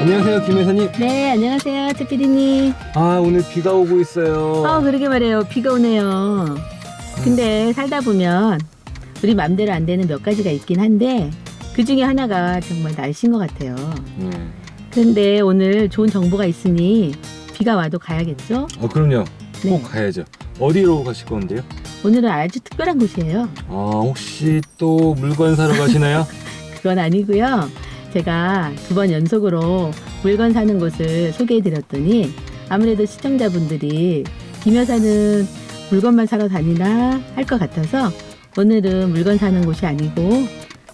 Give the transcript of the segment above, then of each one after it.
안녕하세요, 김 회사님. 네, 안녕하세요, 최PD님. 아, 오늘 비가 오고 있어요. 어, 그러게 말해요. 비가 오네요. 근데 살다 보면 우리 맘대로 안 되는 몇 가지가 있긴 한데 그 중에 하나가 정말 날씨인 것 같아요. 네. 근데 오늘 좋은 정보가 있으니 비가 와도 가야겠죠? 어, 그럼요. 네. 꼭 가야죠. 어디로 가실 건데요? 오늘은 아주 특별한 곳이에요. 아, 혹시 또 물건 사러 가시나요? 그건 아니고요. 제가 두 번 연속으로 물건 사는 곳을 소개해 드렸더니 아무래도 시청자분들이 김 여사는 물건만 사러 다니나 할 것 같아서 오늘은 물건 사는 곳이 아니고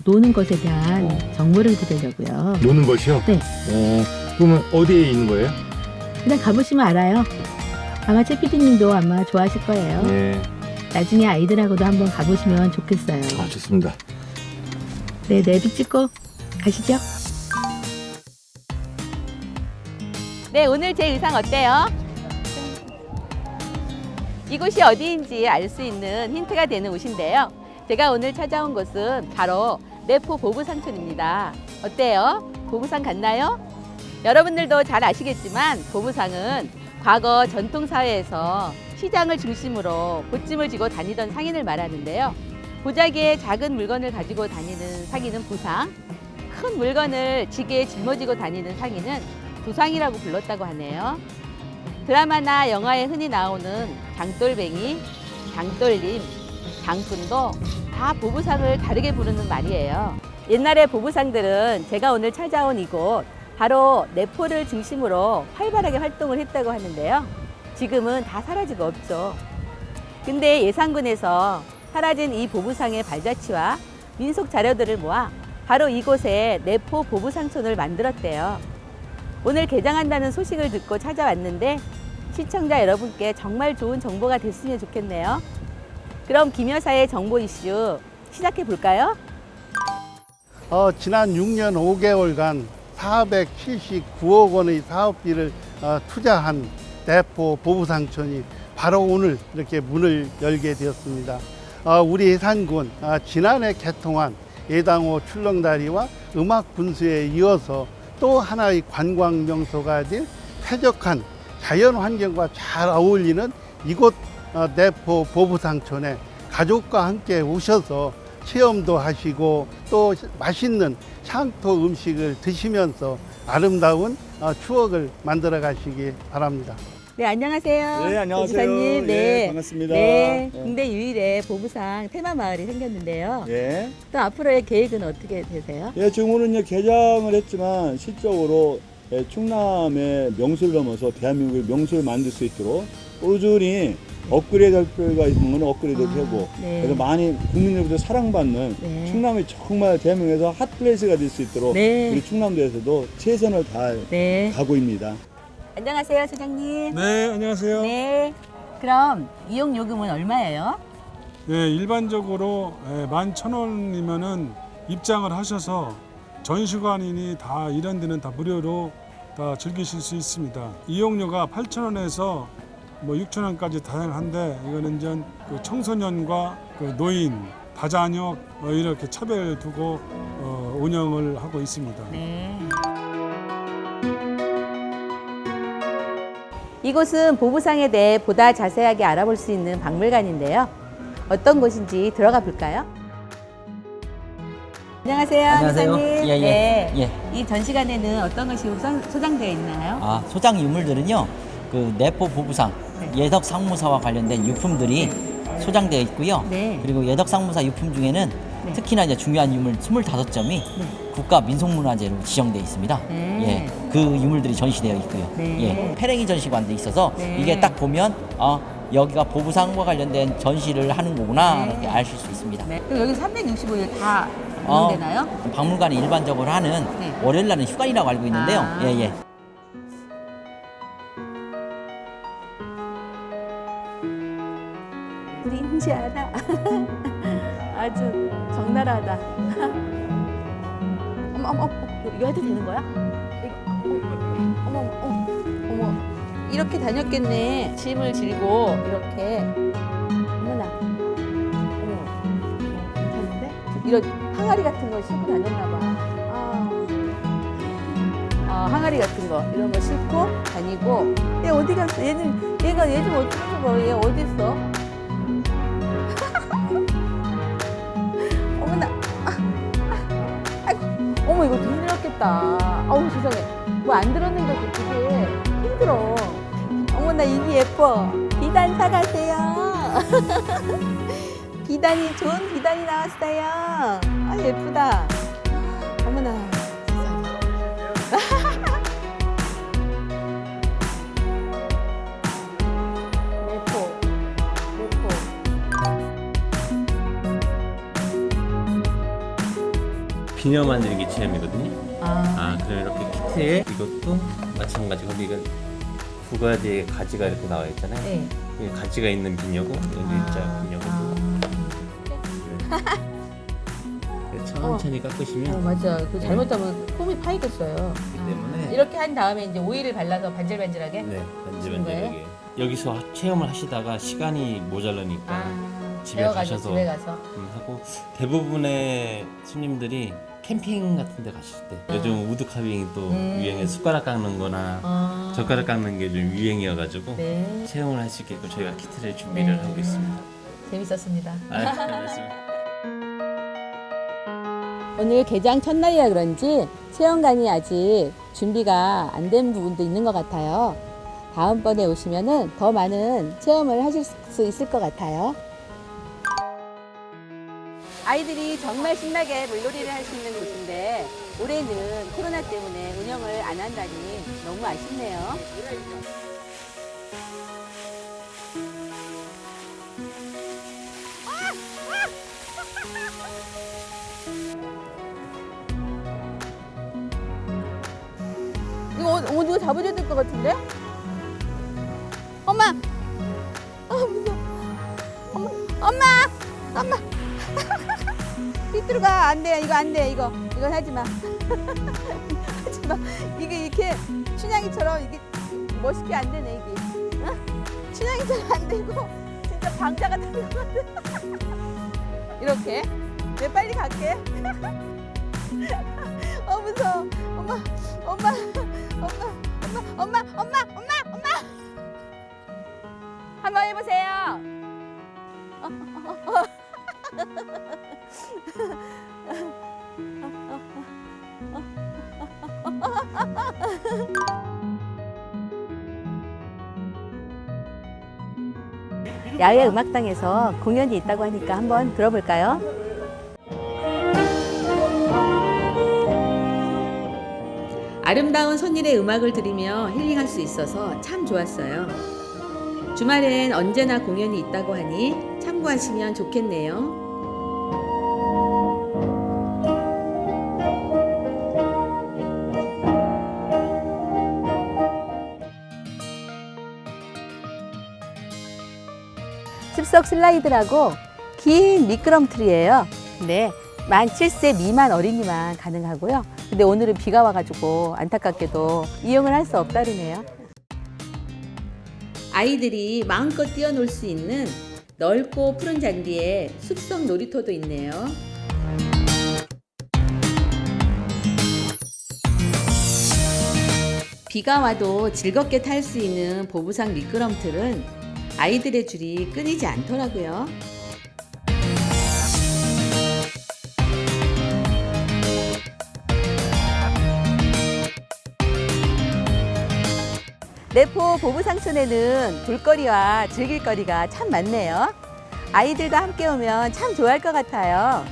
노는 것에 대한 어. 정보를 드리려고요. 노는 것이요? 네. 어, 그러면 어디에 있는 거예요? 그냥 가보시면 알아요. 아마 최 PD님도 아마 좋아하실 거예요. 네. 나중에 아이들하고도 한번 가보시면 좋겠어요. 아, 좋습니다. 네, 내비 찍고 가시죠. 네, 오늘 제 의상 어때요? 이곳이 어디인지 알 수 있는 힌트가 되는 옷인데요. 제가 오늘 찾아온 곳은 바로 내포 보부상촌입니다. 어때요? 보부상 같나요? 여러분들도 잘 아시겠지만 보부상은 과거 전통사회에서 시장을 중심으로 보찜을 쥐고 다니던 상인을 말하는데요. 보자기에 작은 물건을 가지고 다니는 상인은 부상, 큰 물건을 지게에 짊어지고 다니는 상인은 부상이라고 불렀다고 하네요. 드라마나 영화에 흔히 나오는 장돌뱅이, 장돌림, 장꾼도 다 보부상을 다르게 부르는 말이에요. 옛날의 보부상들은 제가 오늘 찾아온 이곳 바로 내포를 중심으로 활발하게 활동을 했다고 하는데요. 지금은 다 사라지고 없죠. 근데 예산군에서 사라진 이 보부상의 발자취와 민속 자료들을 모아 바로 이곳에 내포 보부상촌을 만들었대요. 오늘 개장한다는 소식을 듣고 찾아왔는데 시청자 여러분께 정말 좋은 정보가 됐으면 좋겠네요. 그럼 김 여사의 정보 이슈 시작해 볼까요? 어, 지난 6년 5개월간 479억 원의 사업비를 어, 투자한 대포 보부상촌이 바로 오늘 이렇게 문을 열게 되었습니다. 어, 우리 예산군 어, 지난해 개통한 예당호 출렁다리와 음악 분수에 이어서 또 하나의 관광 명소가 될 쾌적한 자연 환경과 잘 어울리는 이곳 어, 내포 보부상촌에 가족과 함께 오셔서 체험도 하시고 또 맛있는 향토 음식을 드시면서 아름다운 어, 추억을 만들어 가시기 바랍니다. 네 안녕하세요. 네, 안녕하세요. 보부사님. 예, 반갑습니다. 네, 네. 국내 유일의 보부상 테마 마을이 생겼는데요. 예. 또 앞으로의 계획은 어떻게 되세요? 예, 지금 오늘 이제 개장을 했지만 실적으로 예, 충남의 명수를 넘어서 대한민국의 명수를 만들 수 있도록 꾸준히 업그레이드 할 필요가 있는 건 업그레이드 아, 되고 네. 그래서 많이 국민들부터 사랑받는 네. 충남이 정말 대한민국에서 핫플레이스가 될 수 있도록 네. 우리 충남도에서도 최선을 다해 네. 가고입니다. 안녕하세요, 소장님. 네, 안녕하세요. 네. 네. 그럼 이용 요금은 얼마예요? 일반적으로 예, 11,000원이면은 입장을 하셔서 전시관이니 다 이런 데는 다 무료로 다 즐기실 수 있습니다. 이용료가 8,000원에서 뭐 6,000원까지 다양한데 이거는 이제 그 청소년과 그 노인, 다자녀 어, 이렇게 차별 두고 어, 운영을 하고 있습니다. 네. 이곳은 보부상에 대해 보다 자세하게 알아볼 수 있는 박물관인데요. 어떤 곳인지 들어가 볼까요? 안녕하세요, 안녕하세요. 예, 예. 네. 예. 이 전시관에는 어떤 것이 우선 소장되어 있나요? 아, 소장 유물들은요. 그 내포 보부상 네. 예덕 상무사와 관련된 유품들이 소장되어 있고요. 네. 그리고 예덕 상무사 유품 중에는 네. 특히나 이제 중요한 유물 25점이 국가 민속문화재로 지정되어 있습니다. 네. 예. 그 유물들이 전시되어 있고요. 네. 예. 페랭이 전시관도 있어서 네. 이게 딱 보면 어, 여기가 보부상과 관련된 전시를 하는 거구나 네. 이렇게 아실 수 있습니다. 네. 그럼 여기 365일 다 어, 운영되나요? 박물관이 일반적으로 하는 네. 월요일 날은 휴관이라고 알고 있는데요. 아. 예, 예. 우리 인지 알아. 아주 적나라하다. 어머, 어머, 어머, 이거 해도 되는 거야? 어머, 어머, 어머. 이렇게 다녔겠네. 짐을 질고, 이렇게. 어머나. 어머, 괜찮은데? 이런 항아리 같은 걸 싣고 다녔나 봐. 아. 어, 항아리 같은 거 이런 거 싣고 다니고 얘 어디 갔어? 얘는 얘가 얘 좀 어떻게 저거 얘 어디 있어? 어머나 아, 아, 아이고 어머 이거 힘들었겠다 어우 세상에 뭐 안 들었는데도 되게 힘들어. 어머나 이게 예뻐. 비단 사가세요. 비단이 좋은 비단이 나왔어요. 아 예쁘다. 어머나 비녀 만들기 체험이거든요. 아. 아, 그럼 이렇게 키트에 이것도 마찬가지고 이건 두 가지의 가지가 이렇게 나와 있잖아요. 네. 이게 가지가 있는 비녀고 여기 일자 비녀고. 네. 천천히 어. 깎으시면 맞아 그 잘못하면 폼이 파이겠어요. 때문에 이렇게 한 다음에 이제 오일을 발라서 반질반질하게 네? 반질반질하게. 여기서 체험을 하시다가 시간이 모자라니까 아. 집에 배워가지고 가셔서 집에 가서. 음, 하고 대부분의 손님들이 캠핑 같은 데 가실 때 요즘 우드 카빙이 또 음. 유행해 숟가락 깎는 거나 아. 젓가락 깎는 게 좀 유행이어가지고 네 체험을 할 수 있게끔 저희가 키트를 준비를 네. 하고 있습니다. 재밌었습니다 아, 네, 맞습니다. 오늘 개장 첫날이라 그런지 체험관이 아직 준비가 안 된 부분도 있는 것 같아요. 다음번에 오시면은 더 많은 체험을 하실 수 있을 것 같아요. 아이들이 정말 신나게 물놀이를 할 수 있는 곳인데 올해는 코로나 때문에 운영을 안 한다니 너무 아쉽네요. 이거 어, 어, 누가 잡아줘야 될 것 같은데? 엄마! 아, 무서워. 엄마! 엄마! 엄마! 삐뚤어가. 안 돼. 이거 안 돼. 이거. 이건 하지 마. 하지 마. 이게 이렇게 춘향이처럼 이게 멋있게 안 되네, 이게. 어? 춘향이처럼 안 되고, 진짜 방자가 달려가네. 이렇게. 내 빨리 갈게. 어, 무서워. 엄마, 엄마, 엄마, 엄마, 엄마, 엄마, 엄마, 엄마. 한번 해보세요. 야외 음악당에서 공연이 있다고 하니까 한번 들어볼까요? 아름다운 손일의 음악을 들으며 힐링할 수 있어서 참 좋았어요. 주말엔 언제나 공연이 있다고 하니 참고하시면 좋겠네요. 습석 슬라이드라고 긴 미끄럼틀이에요. 네, 만 7세 미만 어린이만 가능하고요. 근데 오늘은 비가 와가지고 안타깝게도 이용을 할 수 없다르네요. 아이들이 마음껏 뛰어놀 수 있는 넓고 푸른 잔디에 숲속 놀이터도 있네요. 비가 와도 즐겁게 탈 수 있는 보부상 미끄럼틀은 아이들의 줄이 끊이지 않더라고요. 내포 보부상촌에는 볼거리와 즐길거리가 참 많네요. 아이들과 함께 오면 참 좋아할 것 같아요.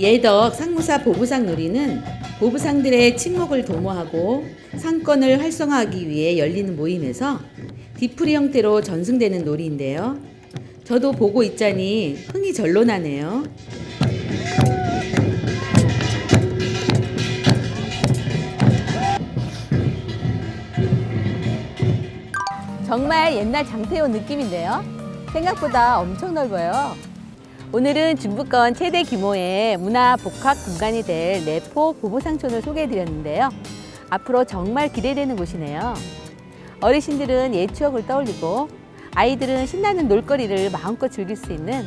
예덕 상무사 보부상 놀이는 보부상들의 친목을 도모하고 상권을 활성화하기 위해 열리는 모임에서 디프리 형태로 전승되는 놀이인데요. 저도 보고 있자니 흥이 절로 나네요. 정말 옛날 장태호 느낌인데요. 생각보다 엄청 넓어요. 오늘은 중부권 최대 규모의 문화 복합 공간이 될 내포 보부상촌을 소개해 드렸는데요. 앞으로 정말 기대되는 곳이네요. 어르신들은 옛 추억을 떠올리고 아이들은 신나는 놀거리를 마음껏 즐길 수 있는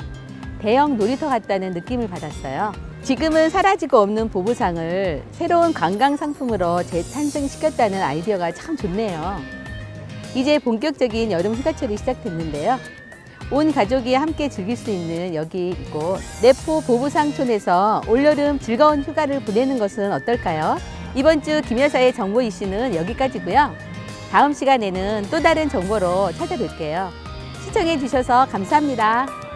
대형 놀이터 같다는 느낌을 받았어요. 지금은 사라지고 없는 보부상을 새로운 관광 상품으로 재탄생시켰다는 아이디어가 참 좋네요. 이제 본격적인 여름 휴가철이 시작됐는데요. 온 가족이 함께 즐길 수 있는 여기 이곳 내포 보부상촌에서 올여름 즐거운 휴가를 보내는 것은 어떨까요? 이번 주 김여사의 정보 이슈는 여기까지고요. 다음 시간에는 또 다른 정보로 찾아뵐게요. 시청해 주셔서 감사합니다.